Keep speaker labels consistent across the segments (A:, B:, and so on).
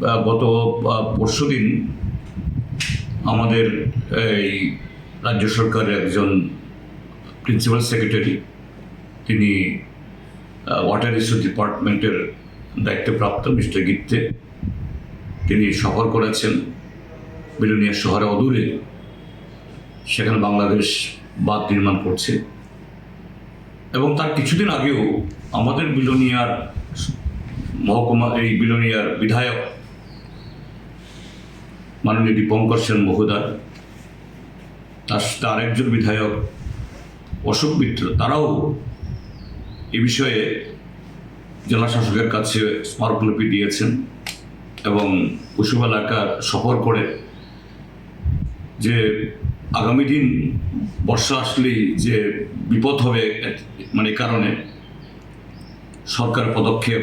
A: গত পরশু দিন আমাদের এই রাজ্য সরকারের একজন প্রিন্সিপাল সেক্রেটারি, তিনি ওয়াটার ইস্যু ডিপার্টমেন্টের দায়িত্বপ্রাপ্ত মিস্টার গিত্তে। তিনি সফর করেছেন বিলুনিয়া শহরে অদূরে। সেখানে বাংলাদেশ বাঁধ নির্মাণ করছে। এবং তার কিছুদিন আগেও আমাদের বিলোনিয়ার মহকুমা, এই বিলোনিয়ার বিধায়ক মাননীয় দীপঙ্কর সেন মহোদয়, তার সাথে আরেকজন বিধায়ক অশোক মিত্র, তারাও এ বিষয়ে জেলা শাসকের কাছে স্মারকলিপি দিয়েছেন এবং কুসুম এলাকা সফর করে যে আগামী দিন বর্ষা আসলেই যে বিপদ হবে মানে কারণে সরকার পদক্ষেপ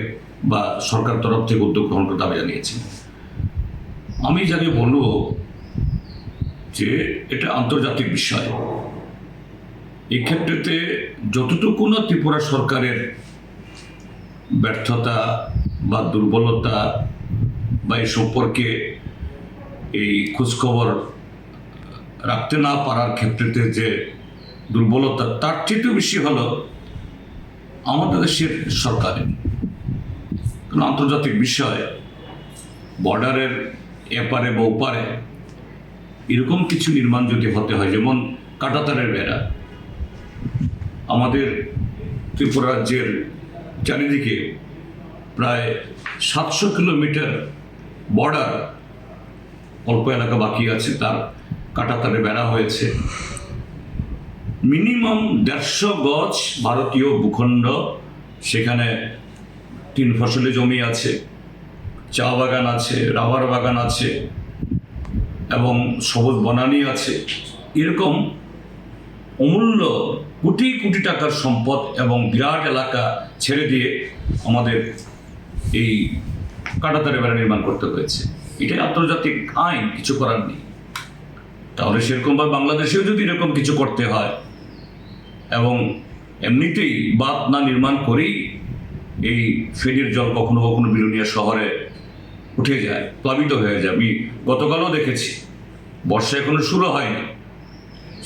A: বা সরকার তরফ থেকে উদ্যোগ গ্রহণ করে দাবি জানিয়েছেন। আমি যাকে বলব যে এটা আন্তর্জাতিক বিষয়। এই ক্ষেত্রেতে যতটুকু না ত্রিপুরা সরকারের ব্যর্থতা বা দুর্বলতা বা এই সম্পর্কে এই খোঁজখবর রাখতে না পারার ক্ষেত্রেতে যে দুর্বলতা, তার চেয়েও বেশি হলো আমাদের দেশের সরকারের। কারণ আন্তর্জাতিক বিষয় বর্ডারের এপারে বা ওপারে, এরকম কিছু নির্মাণ যদি হতে হয়, যেমন কাটাতারের বেড়া, আমাদের ত্রিপুরা রাজ্যের চারিদিকে প্রায় সাতশো কিলোমিটার বর্ডার অল্প এলাকা বাকি আছে, তার কাটাতারে বেড়া হয়েছে। মিনিমাম দেড়শো গজ ভারতীয় ভূখণ্ড, সেখানে তিন ফসলি জমি আছে। চা বাগান আছে, রাবার বাগান আছে এবং সবুজ বনানি আছে। এরকম অমূল্য কোটি কোটি টাকার সম্পদ এবং বিরাট এলাকা ছেড়ে দিয়ে আমাদের এই কাটাতারে বেড়া নির্মাণ করতে হয়েছে। এটাই আন্তর্জাতিক আইন, কিছু করার নেই। তাহলে সেরকমভাবে বাংলাদেশেও যদি এরকম কিছু করতে হয় এবং এমনিতেই বাঁধ না নির্মাণ করেই এই ফেরির জল কখনো কখনো বিলুনিয়া শহরে উঠে যায় প্লাবিত হয়ে যায়। আমি গতকালও দেখেছি বর্ষা এখনও শুরু হয়নি।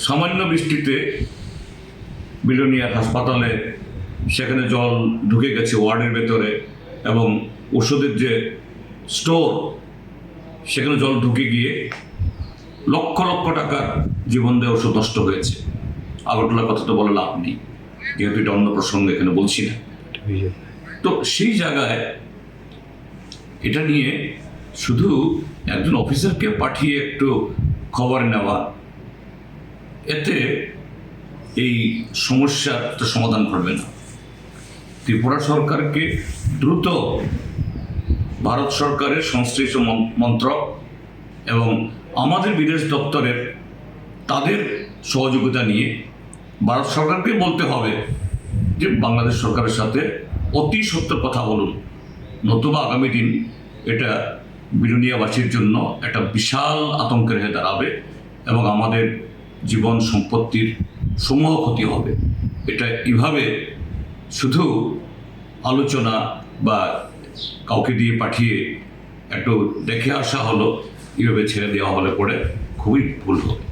A: সামান্য বৃষ্টিতে বিলোনিয়ার হাসপাতালে সেখানে জল ঢুকে গেছে ওয়ার্ডের ভেতরে এবং ওষুধের যে স্টোর সেখানে জল ঢুকে গিয়ে লক্ষ লক্ষ টাকার জীবন দিয়ে ওষুধ নষ্ট হয়েছে। আগরতলার কথা তো বলে লাভ নেই যেহেতু এটা অন্য প্রসঙ্গে এখানে বলছি না। তো সেই জায়গায় এটা নিয়ে শুধু একজন অফিসারকে পাঠিয়ে একটু খবর নেওয়া, এতে এই সমস্যার তো সমাধান করবে না। ত্রিপুরা সরকারকে দ্রুত ভারত সরকারের সংশ্লিষ্ট মন্ত্রক এবং আমাদের বিদেশ দপ্তরের তাদের সহযোগিতা নিয়ে ভারত সরকারকে বলতে হবে যে বাংলাদেশ সরকারের সাথে অতি সত্য কথা বলুন। নতুবা আগামী দিন এটা বিলুনিয়াবাসীর জন্য একটা বিশাল আতঙ্কের হয়ে দাঁড়াবে এবং আমাদের জীবন সম্পত্তির সমূহ ক্ষতি হবে। এটা এভাবে শুধু আলোচনা বা কাউকে দিয়ে পাঠিয়ে একটু দেখে আসা হলো, এভাবে ছেড়ে দেওয়া হলে পরে খুবই ভুল হবে।